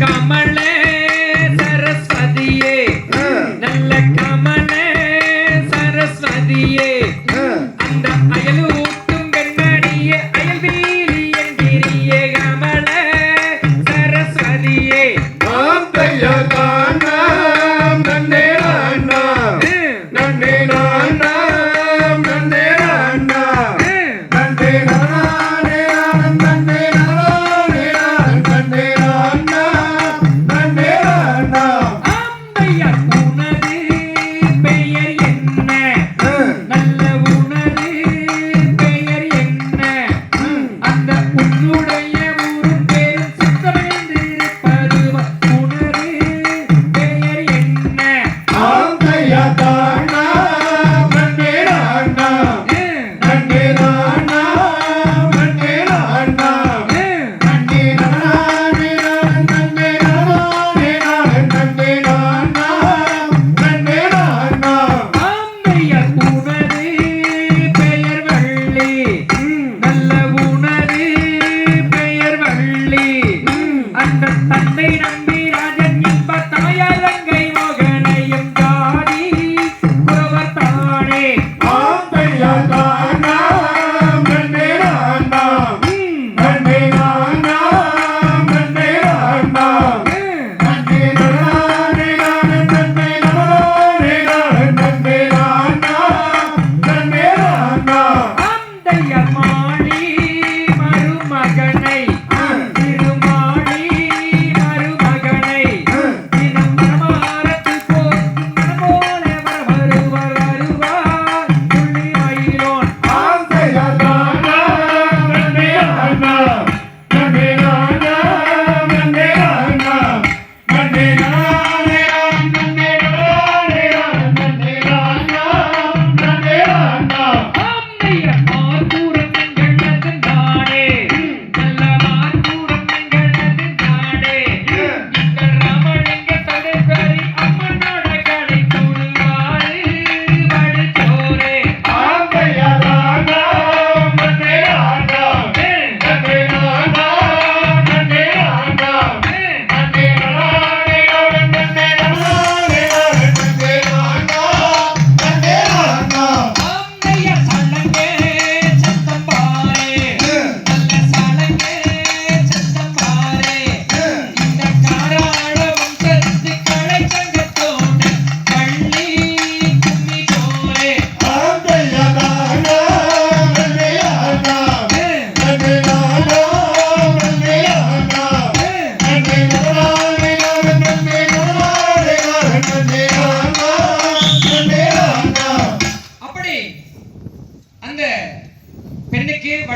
கமலே சரஸ்வதியே. நல்ல கமலே சரஸ்வதியே. அந்த அயலூட்டும் பெண்மணியே அயல்வீலி என்கிறிய கமல சரஸ்வதியே. ஆந்தையா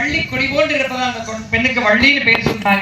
வள்ளி கொடி போன்று இருப்பதால் அந்த பெண்ணுக்கு வள்ளின்னு பேர் சொன்னாங்க